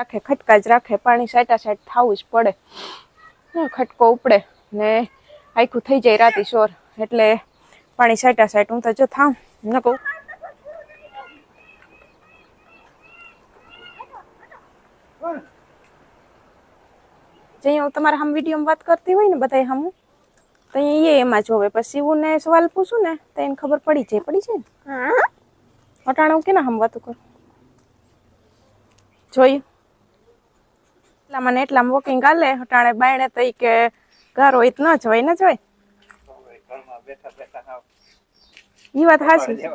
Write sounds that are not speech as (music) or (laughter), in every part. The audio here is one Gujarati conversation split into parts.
રાખે ખટકા જ રાખે પાણી સાટા સાઈટ થવું જ પડે. ખટકો ઉપડે ને આખું થઈ જાય રાતી શોર. એટલે પાણી સાટા સાઈટ હું તો જો થાઉં ન કહું. હું તમારા હમ વિડીયોમાં વાત કરતી હોય ને બધા હમ તો અહીંયા એ એમાં જોવે પછી હું ને સવાલ પૂછું ને તો એને ખબર પડી જાય પડી જાય ને. અટાણે હું કેના હમ વાતું કરું? જોયું એટલા મને એટલા વોકિંગ હાલે અટાણે બાયણે તો કે ઘર હોય તો ન જ હોય ને જ બેઠા ઈ વાત હાચી છે.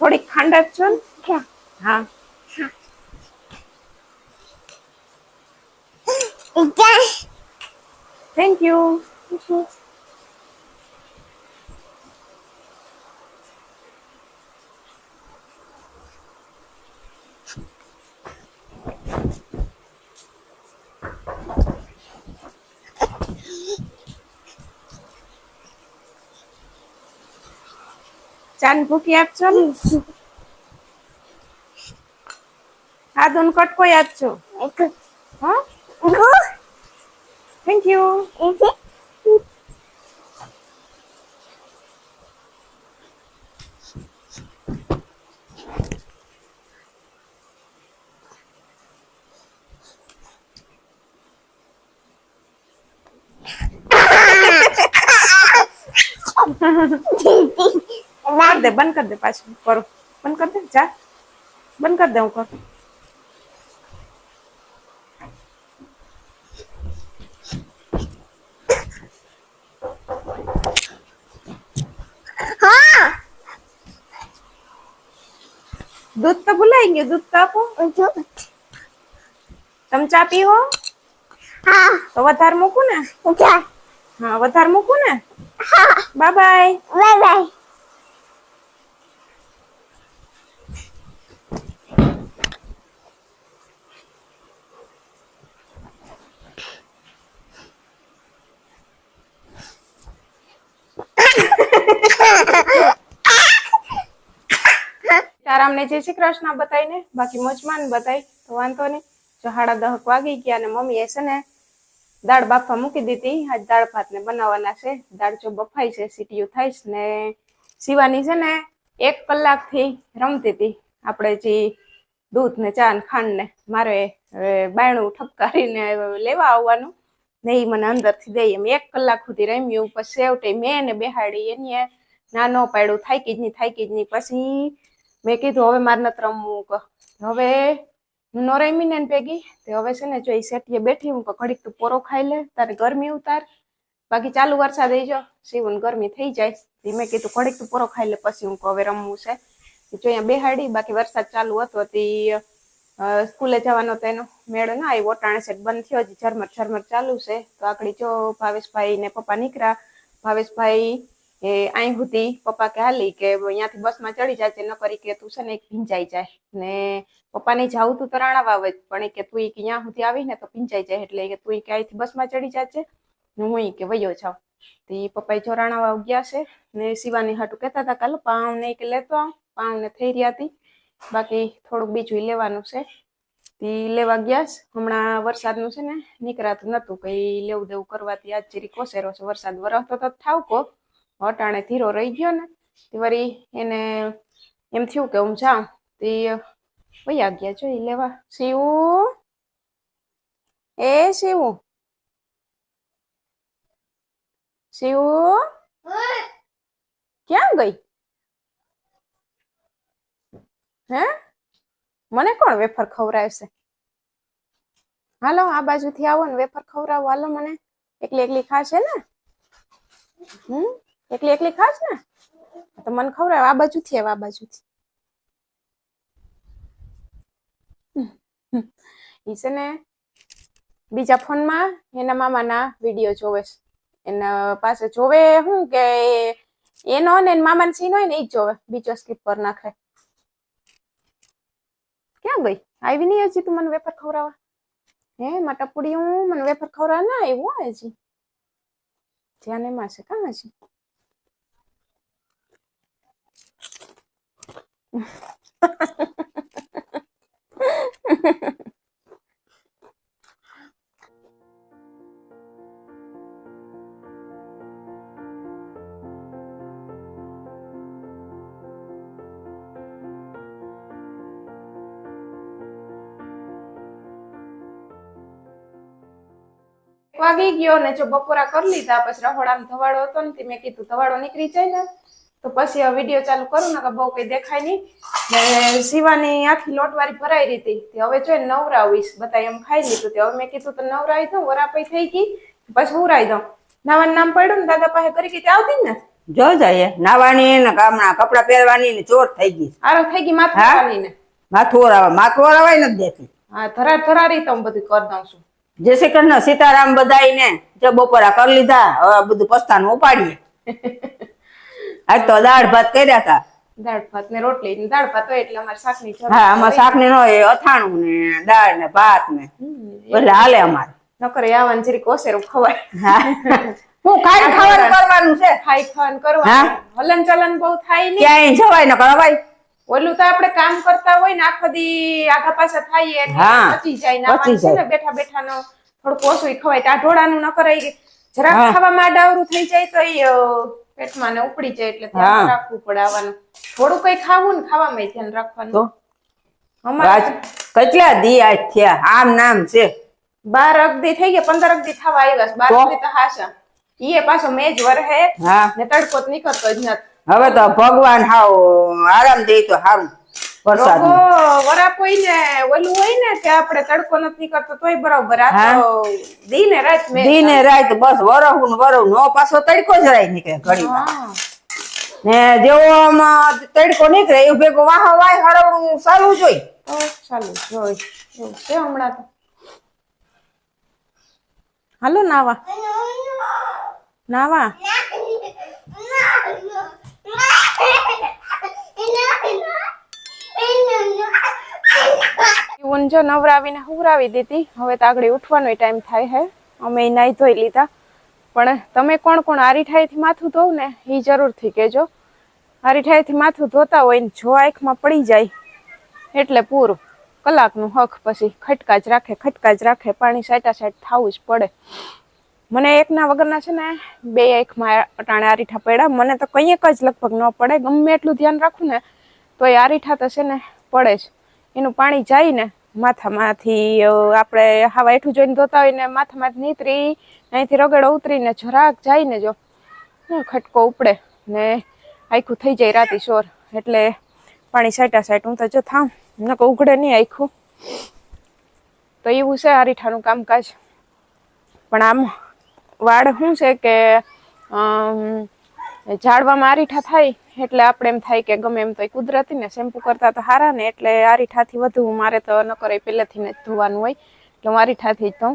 થોડીક ખાંડ આપજો ને? હા. થેન્ક યુ ચાન ભૂકી આપજો ને આ દોન કટકો આપજો હા થેન્ક યુ કર દે બંધ કર દે પાછું કરો બંધ કર દે જા બંધ કર દે હું કરું દૂધ તો ભૂલાઈ ગયું. દૂધ તો આપો. તમે ચા પીવો? તો વધારે મૂકું ને? હા વધારે મૂકું ને? બાય બાય તારામને જય શ્રી કૃષ્ણ બતાવીને, બાકી મજમાન બતાવી, તો વાંધો નહીં. જો સાડા દહક વાગી ગયા અને મમ્મીએ છે ને દાળ બાફા મૂકી દીધી. આજ દાળ ભાત ને બનાવવાના છે. દાળ જો બફાઈ છે, સીટીયું થાય છે ને શિવાની છે ને એક કલાકથી રમતી હતી. આપણે જે દૂધ ને ચા ને ખાંડ ને મારે બાયણું ઠપકારીને લેવા આવવાનું ને એ મને અંદરથી દઈ એમ. એક કલાક સુધી રમ્યું, પછી છેવટે મેં એને બેહાડી, એની ના ન પાડ્યું, થાકી જ નહીં થાકી જ નહીં પછી મેં કીધું, હવે મારે નથી રમવું હવે નો રમી ને ભેગી, તે હવે છે ને જો એ સેટીએ બેઠી, હું ઘડીક તું પોરો ખાઈ લે, તારે ગરમી ઉતાર. બાકી ચાલુ વરસાદ આવી જો સીવન ગરમી થઈ જાય. ધીમે કીધું, ઘડીક તું પોરો ખાઈ લે, પછી હું હવે રમવું છે. જો અહીંયા બેહાડી, બાકી વરસાદ ચાલુ હતો, તે સ્કૂલે જવાનો તો એનો મેળ ના આવ્યો ટાણે સેટ બંધ થયો, હજી ઝરમર ઝરમર ચાલુ છે. તો આકડી જો ભાવેશભાઈ ને પપ્પા નીકળ્યા, ભાવેશભાઈ એ અહીં સુધી પપ્પા કે હાલી કે અહીંયાથી બસમાં ચડી જાય ન કરી કે તું છે ને ભીંજાઈ જાય. ને પપ્પાને જાવું તું તો રાણા વાવે પણ કે તું કે અહીંયા સુધી આવી ને તો ભીંજાઈ જાય, એટલે કે તું કે અહીંથી બસમાં ચડી જાજે ને હું કે વયો જાઉં. તો એ પપ્પાએ ચોરાણા વાવ ગયા છે, ને શિવાની હાટું કહેતા હતા કાલ પાઉં ને કે લેતો આવ, પાઉં ને થઈ રહ્યા હતી બાકી થોડુંક બીજું લેવાનું છે. તી લેવા ગયા છે, હમણાં વરસાદનું છે ને નીકળાતું નતું, કઈ લેવું દેવું કરવાથી આજ જેરી કોસેરો છે, વરસાદ વરસતો તો થાવકો અટાણે ધીરો રહી ગયો ને, તે વળી એને એમ થયું કે હું જાઉં. તે વયા ગયા જોઈ લેવા. શિવું? એ શિવું? શિવું? ક્યાં ગઈ? હે? મને કોણ વેફર ખવડાવશે? હાલો, આ બાજુથી આવો ને, વેફર ખવડાવો. હાલો મને. એકલી એકલી ખાશે ને? હમ? એકલી એકલી ખાશ ને? તો મને ખવડાવ આ બાજુથી આવે આ બાજુથી. ઈ છે ને બીજા ફોનમાં એના મામાના વીડિયો જોવે એના પાસે જોવે શું કે એનો ને મામાનો સીન હોય ને એ જોવે, બીજો સ્કીપ પર નાખે. ક્યાં ગઈ? આવી નહીં હજી તું મને વેફર ખવડાવવા? હે માં હું મને વેફર ખવડાવવા ના આવ્યું હજી? ધ્યાન એમાં છે કાં હજી? વાગી ગયો ને જો બપોરા કરી લીધા, પછી રહોડામાં ધવાડો હતો ને મેં કીધું, ધવાડો નીકળી જાય ને તો પછી આ વીડિયો ચાલુ કરું ને કે બહુ કઈ દેખાય નહીં. ને શિવાની આખી લોટવારી ભરાઈ રહી હતી. હવે જો નવરાવીશ. બધા એમ ખાઈ લીધું. તે હવે મેં કીધું તો નવરાવી દઉં વરાપાઈ થઈ ગઈ પછી ઉરાઈ દઉં. નાવાનું નામ પડ્યું ને દાદા પાસે કરી કે આવતી ને જો જાય નાવાની ને કામના કપડા પહેરવાની ને ચોર થઈ ગઈ. આરો થઈ ગઈ માથું? ને. માથું ઓરાવા માથું ઓરાવાય નથી દેતી. હા ધરા ધરારી તો હું બધું કરી દઉં છું. જય શ્રી કૃષ્ણ. સીતારામ બધાયને. જો બપોરા કરી લીધા. હવે બધું પસ્તાનું ઉપાડીએ. (laughs) આજ તો દાળ ભાત કર્યા હતા દાળ ભાત ને રોટલી દાળ ભાત હોય એટલે અમારે શાકની જરૂર હા આમાં શાક ને હોય અથાણું ને દાળ ને ભાત ને. એટલે હાલે અમારે. નકર આવવાનું જરીક ઓસેરું ખવાય. હું. ખાઈ ખાવાનું કરવાનું છે? ખાઈ ખાવાનું કરવાનું. હલન ચલન બહુ થાય નહીં. ક્યાંય જવાય ન કરવાય ઓલું તો આપણે કામ કરતા હોય ને આખો દી આગા પાછા થાય પચી જાય ને. ને બેઠા બેઠા નો થોડુંક ઓછું ખવાય. આ ન કરાય જરાક. ખાવામાં આડાવરું થઈ જાય તો પેટમાં ને ઉપડી જાય એટલે ધ્યાન રાખવું પડે આવવાનું થોડું કઈ ખાવું ને ખાવામાં ધ્યાન રાખવાનું. અમારે કેટલા દી આજ થયા? આમ નામ છે. બાર અગદી થઈ ગયા પંદર અગદી થવા આવ્યા છે. બાર? અગદી તો હાશા ઈએ પાછો મેજ વરહે હા. ને તડકો નીકળતો જ નથી. હવે તો ભગવાન હાવ આરામ દે તો સારું વરસાદ વરાપ હોય ને ઓલું હોય ને કે આપણે તડકો નથી કરતો તોય બરાબર. આ તો દી ને રાત મે દી ને રાત બસ વરહું ને વરહું નો પાછો તડકો જ રહી નીકળે ઘડી ને જેવો આમ તડકો નીકળે એવું ભેગો વાહ વાહ હરવડું ચાલુ જોઈ ચાલુ જોઈ છે હમણાં તો. હાલો નાવા. નાવા. ઊંઝો નવરાવીને હુવરાવી દીધી. હવે તો આગળ ઉઠવાનો ટાઈમ થાય હે. અમે નાહી ધોઈ લીધા. પણ તમે કોણ કોણ આરીઠાઈથી માથું ધોવ ને એ જરૂરથી કહેજો. આરીઠાઈથી માથું ધોતા હોય ને જો આંખમાં પડી જાય, એટલે પૂરું. કલાકનું હક પછી ખટકા જ રાખે, ખટકા જ રાખે. પાણી સાટા સાટ થવું જ પડે. મને એકના વગરના છે ને બે આંખમાં અટાણે આરીઠા પડ્યા. મને તો કંઈક જ લગભગ ન પડે. ગમે એટલું ધ્યાન રાખું ને તો એ આરીઠા તો છે ને પડે જ. એનું પાણી જાય ને માથામાંથી આપણે હવા એઠું જોઈને ધોતા હોય ને માથામાંથી નીતરી, અહીંથી રગડો ઉતરીને જરાક જાય ને જો ખટકો ઉપડે ને આખું થઈ જાય રાતી શોર. એટલે પાણી સાટા સાઈટ હું તો જો થામ નકો ઉઘડે નહીં આખું તો એવું છે આરીઠાનું કામકાજ. પણ આમ વાળ શું છે કે ઝાડવામાં આરીઠા થાય એટલે આપણે એમ થાય કે ગમે એમ તો કુદરતી ને શેમ્પુ કરતા તો સારા ને, એટલે આરીઠાથી વધુ મારે તો ન કરે પહેલેથી ને ધોવાનું હોય, એટલે હું આરીઠાથી જ ધોઉં.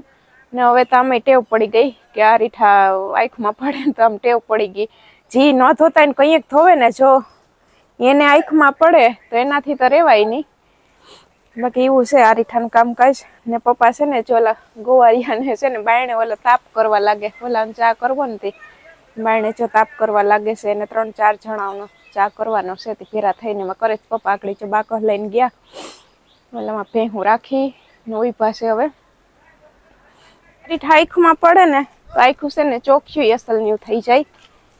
ને હવે તો આમે ટેવ પડી ગઈ કે આરીઠા આંખમાં પડે ને તો આમ ટેવ પડી ગઈ. જી ન ધોતા ને કંઈક ધોવે ને જો એને આંખમાં પડે તો એનાથી તો રેવાય નહીં. બાકી એવું છે આરીઠાનું કામકાજ. ને પપ્પા છે ને જો ઓલા ગોવારિયાને છે ને બાયણે ઓલા તાપ કરવા લાગે ઓલા ચા કરવો ને તે. બાયણે જો તાપ કરવા લાગે છે એને ત્રણ ચાર જણાનો ચા કરવાનો છે તે ભેરા થઈને એમાં કરે છે. પપ્પા આગળ જો બાકર લઈને ગયા. ઓલામાં ભેહું રાખી ને ઊભા છે હવે આંખમાં પડે ને તો આખું છે ને ચોખ્યું અસલનું થઈ જાય.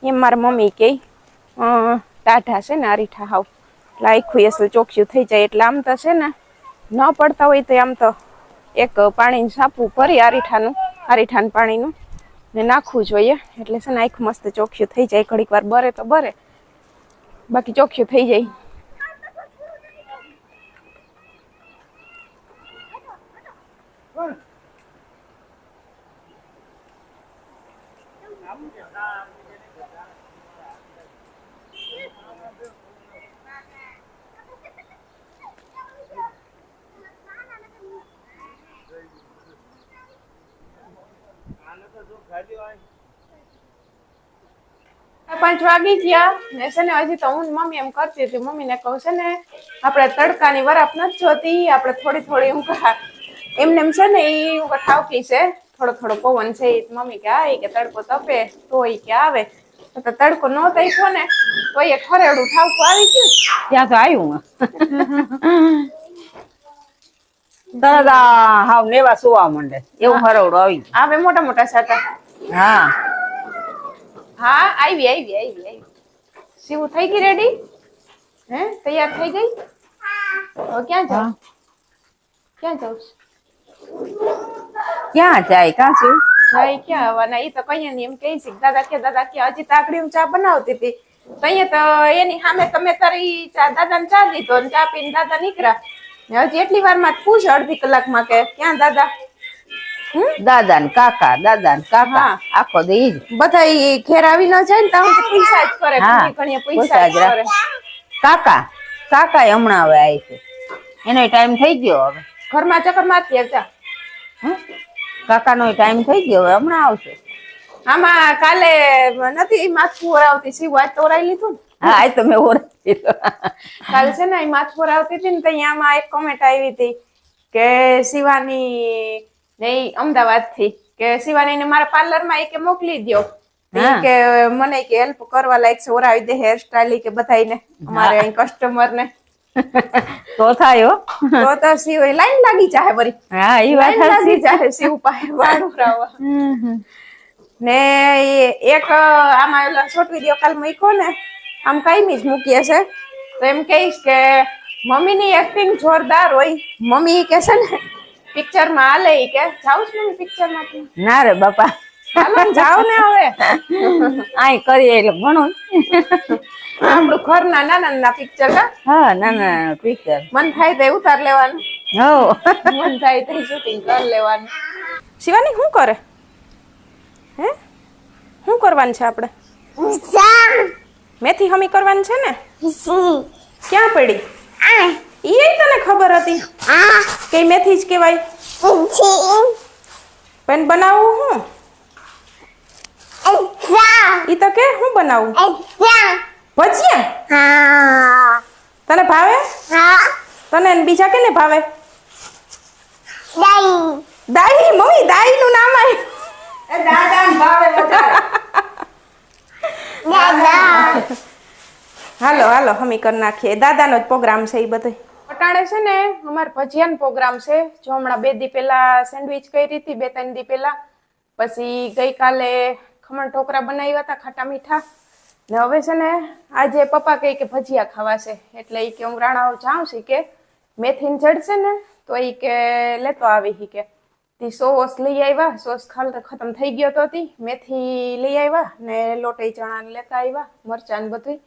એમ મારા મમ્મી કહે ટાઢા છે ને અરીઠા હાવ. એટલે આખું અસલ ચોખ્યું થઈ જાય. એટલે આમ તો છે ને ન પડતા હોય તો આમ તો એક પાણીનું સાપવું ભરી અરીઠાનું અરીઠાનું પાણીનું. ને નાખવું જોઈએ. એટલે છે ને આંખ મસ્ત ચોખ્યું થઈ જાય. ઘડીક વાર બરે તો બરે. બાકી ચોખ્ખું થઈ જાય. પાંચ વાગી ગયા. ને છે ને હજી તો હું મમ્મી એમ કરતી હતી. મમ્મીને કહું છે ને આપણે તડકાની વરાપ નથી જોતી. આપણે થોડી થોડી ઊંઘા એમને એમ છે ને એ ઠાવકી છે. થોડો થોડો પવન છે એ મમ્મી કે આ કે તડકો તપે તો એ કે આવે. તો તડકો ન તપ્યો ને તો એ ખરેડું ઠાવકું આવી ગયું. ત્યાં તો આવ્યું તરત આ હાવ નેવા સુવા માંડે. એવું હરવડું આવી ગયું. આવે મોટા મોટા સાટા હા. હા આવી આવી આવી આવી. શિવ થઈ ગઈ રેડી હે તૈયાર થઈ ગઈ? હવે ક્યાં જાવ? ક્યાં જાવ ક્યાં જાય? કાં શિવ જાય ક્યાં? આવવાના એ તો કઈ નહીં એમ કહે છે દાદા કે દાદા કે હજી તાકડી ચા બનાવતી હતી. તો તો એની સામે તમે તારી ચા દાદાને ચા દીધો ને ચા પીને દાદા નીકળ્યા. ને હજી એટલી વારમાં જ પૂછ અડધી કલાકમાં કે ક્યાં દાદા? દાદા ને કાકા દાદા ને કાકા આખો ઈ જ. બધા ઈ ઘેર આવી ન જાય ને ત્યાં પૈસા જ કરે ઘણી પૈસા જ કરે. કાકા કાકા હમણાં હવે આવી છે. એનો ટાઈમ થઈ ગયો હવે. ઘરમાં ચક્કર મારતી જા. કાકા નો ટાઈમ થઈ ગયો હવે હમણાં આવશે. આમાં કાલે નથી માથું ઓરાવતી સી વાત ઓરાઈ લીધું હા આ તો મેં ઓરાવી કાલે છે ને માથું ઓરાવતી હતી ને તો આમાં એક કોમેન્ટ આવી હતી કે શિવાની ને અમદાવાદથી કે શિવાની ને મારા પાર્લરમાં કે મોકલી દો કે મને કે હેલ્પ કરવા લાયક છે ઓરાવી દે હેર સ્ટાઈલ કે બધાને અમારે અહીં કસ્ટમર ને (laughs) તો થાય તો તો શિવ લાઈન લાગી જાય વરી. હા એ વાત લાગી જાય શિવ પાસે વાળ ઓરાવવા ને એક આમાં એલા શોર્ટ વિડિયો કાલ મૂક્યો ને આમ કાયમી જ મૂકીએ છે. તો એમ કહીશ કે મમ્મીની એક્ટિંગ જોરદાર હોય. મમ્મી કે છે ને પિક્ચરમાં હાલે ઈ કે? જાઉં છું મમ્મી પિક્ચરમાં ના રે બાપા. હાલો ને જાઓ ને હવે. આય કરીએ એટલે ઘણું આપણું ઘરના નાના નાના પિક્ચર કા? હા ના ના પિક્ચર મન થાય તો ઉતાર લેવાનું. હો. મન થાય તો શૂટિંગ કરી લેવાનું. શિવાની શું કરે? હે? શું કરવાનું છે આપણે? મેથી હમી કરવાનું છે ને? ક્યાં પડી? ઈ તને ખબર હતી? કે ઈ મેથી જ કહેવાય? પણ બનાવું હું? ઈ તો કે હું બનાવું? ભજીયા? તને ભાવે? તને બીજા કેને ભાવે? દાઈ. મમ્મી દાઈ નું નામ આવ્યું હાલો હાલો હમી કરી નાખીએ. દાદાનો જ પ્રોગ્રામ છે એ બધો. અટાણે છે ને, અમારે ભજીયાનો પ્રોગ્રામ છે. જો હમણાં બે દી પહેલા સેન્ડવિચ કરી હતી, બે ત્રણ દી પહેલા. પછી ગઈકાલે ખમણ ઢોકરા બનાવ્યા હતા, ખાટા મીઠા. ને હવે છે ને, આજે પપ્પા કહે કે ભજીયા ખાવા છે. એટલે એ કે હું રાણાઓ જાઉં છું કે, મેથીન જડશે ને, તો એ કે લેતો આવી કે. તી સોસ લઈ આવ્યા, સોસ ખાલ ખતમ થઈ ગયો તો હતી મેથી લઈ આવ્યા ને લોટઈ ચણા લેતા આવ્યા મરચાં બધું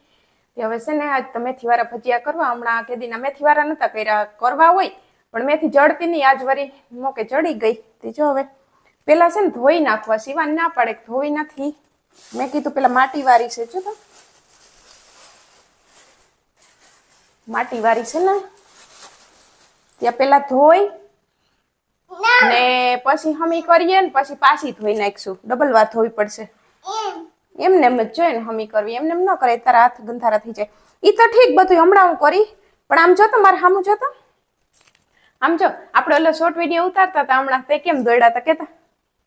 તે હવે છે ને આજ તો મેથી વાળા ભજીયા કરવા હમણાં કેદીના મેથી વાળા નતા કર્યા કરવા હોય પણ મેથી જડતી નહીં આજ વરી મોકે ચડી ગઈ. તે જો હવે પેલા છે ને ધોઈ નાખવા સિવાન ના પડે ધોઈ નથી. મેં કીધું પેલા માટી વારી છે જો તો. માટી વારી છે ને ત્યાં પેલા ધોઈ ને. પછી હમી કરીએ ને પછી પાછી ધોઈ નાખશું. ડબલ વાર ધોવી પડશે. એમને એમ જ જોઈએ ને હમી કરવી, એમને એમ ન કરે તારા હાથ ગંધારા થઈ જાય. એ તો ઠીક બધું હમણાં હું કરી. પણ આમ જો તો મારે સામું જોતો આમ જો, આપણે ઓલો શોર્ટ વીડિયો ઉતારતા હતા, હમણાં તે કેમ દોડ્યા હતા કેતા?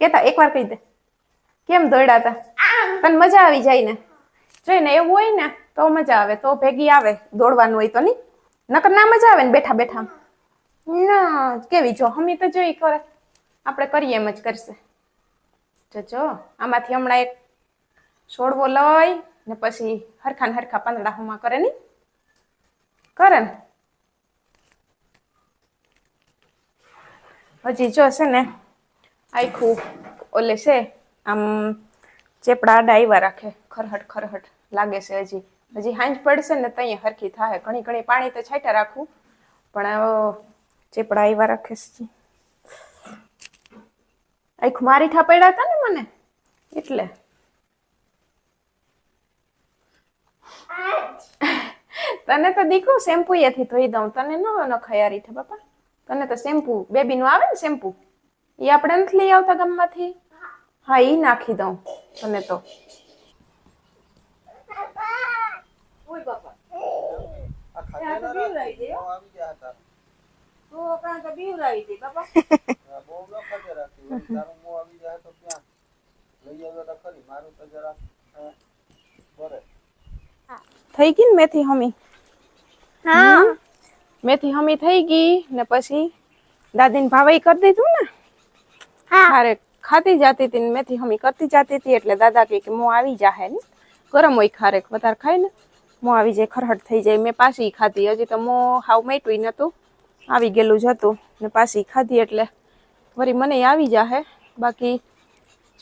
કેતા? એકવાર કહી દે. કેમ દોડ્યા હતા? તને મજા આવી જાય ને. જોઈ ને એવું હોય ને, તો મજા આવે, તો ભેગી આવે, દોડવાનું હોય તો નહીં. નકર ના મજા આવે ને બેઠા બેઠા ના, કેવી જો, હમી તો જોઈ કરે. આપણે કરીએ એમ જ કરશે. જો, આમાંથી હમણાં એક છોડવો લઈ ને પછી હરખા ને હરખા પાંદડા હુમાં કરે ની? કરે ને? હજી જો છે ને આખું ઓલે છે, આમ ચેપડા આડા આવ્યા રાખે, ખરહટ ખરહટ લાગે છે હજી. હજી હાંજ પડશે ને તો અહીંયા હરખી થાય ઘણી ઘણી પાણી તો છાંટા રાખવું પણ ચેપડા આવ્યા રાખે છે આખું મારી ઠા પડ્યા હતા ને મને? એટલે. તને તો દીકરો શેમ્પુ એથી ધોઈ દઉં. તને ન નખાય આ રીઠે બાપા. તને તો શેમ્પુ બેબી નું આવે ને શેમ્પુ? એ આપણે નથી લઈ આવતા ગામમાંથી? હા એ નાખી દઉં તને તો. (laughs) થઈ ગઈ ને મેથી હમી? હા. મેથી હમી થઈ ગઈ ને પછી દાદીને ભાવાઈ કરી દીધું ને? હારે ખાતી જાતી હતી ને મેથી હમી કરતી જાતી હતી એટલે દાદા કે મો આવી જાહે ને. ગરમ હોય ખારેક વધારે ખાય ને. મો આવી જાય ખરહટ થઈ જાય. મેં પાછી ખાધી. હજી તો મો હાવ મેટું નતું આવી ગયેલું જ હતું ને પાછી ખાધી એટલે વરી મને આવી જાહે. બાકી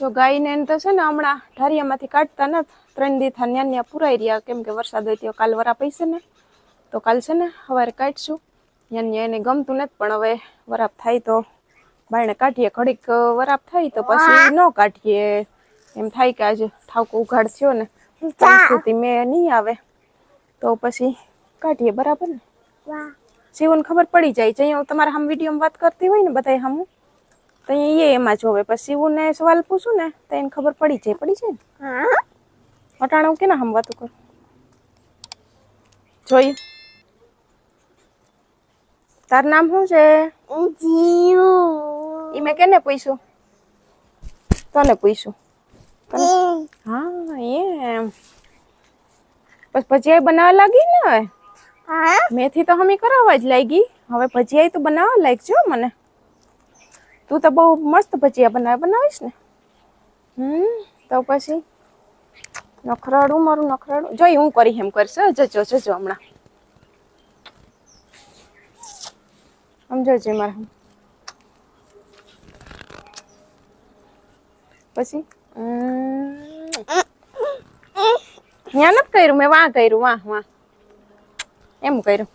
જો ગાયને એને તો છે ને હમણાં ઢારિયામાંથી કાઢતા નથી. ત્રણ દી થા ન્યા પુરાઈ રહ્યા. કેમ કે વરસાદ હોય ત્યાં કાલ વરા પૈસે ને. તો કાલ છે ને સવારે કાઢશું. ન્યા એને ગમતું નથી પણ હવે વરાપ થાય તો બાયણે કાઢીએ. ઘડીક વરાપ થાય તો પછી ન કાઢીએ. એમ થાય કે આજે ઠાવકો ઉઘાડ થયો ને સુધી મેં નહીં આવે. તો પછી કાઢીએ બરાબર ને? શિવન ખબર પડી જાય. હું તમારા હમ વિડીયોમાં વાત કરતી હોય ને બધા હમ તો અહીંયા એ એમાં જોવે. પછી શિવને સવાલ પૂછું ને તો એને ખબર પડી જાય. પડી જાય ને? અટાણું કે કેના હમ વાતું કરું? જોયું તાર નામ શું છે? ઈ મેં કેને પૂછ્યું? તને પૂછ્યું? તને- હા એમ. બસ ભજીયા બનાવવા લાગી ને હવે? મેથી તો હમી કરાવવા જ લાગી. હવે ભજીયા તો બનાવવા લાગજો મને. તું તો બહુ મસ્ત ભજીયા બનાવે બનાવીશ ને? હમ તો પછી? નખરાડું મારું નખરાડું જોઈ હું કરી એમ કરશે. જજો જજો હમણાં. સમજો છે મારા. પછી? ત્યાં નથી કર્યું મેં વાં કર્યું વાહ વાહ એમ કર્યું.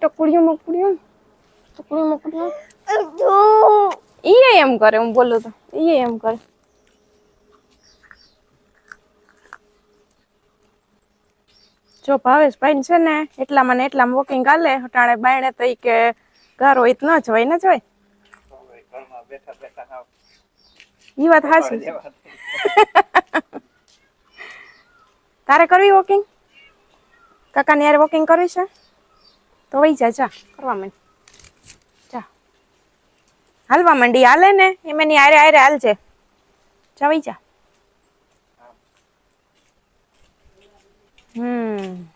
ટકુડિયું મકુડિયું ટકુડિયું મકુડિયું ઈ એમ કરે હું બોલું તો ઈ એમ કરે. જો ભાવેશ ભાઈ છે ને એટલામાં ને એટલામાં વોકિંગ હાલે હટાણે બાયણે તો કે ઘર હોય ન જવાય, ને જોઈ હાવ ઈ વાત થઈ. (laughs) તારે કરવી વોકિંગ કાકાને યાર વોકિંગ કરવી છે? તો વહી જા જા, કરવા માંડ. જા. હાલવા માંડી હાલે ને એમ એની આરે આરે હાલજે. જા વહી જા. હમ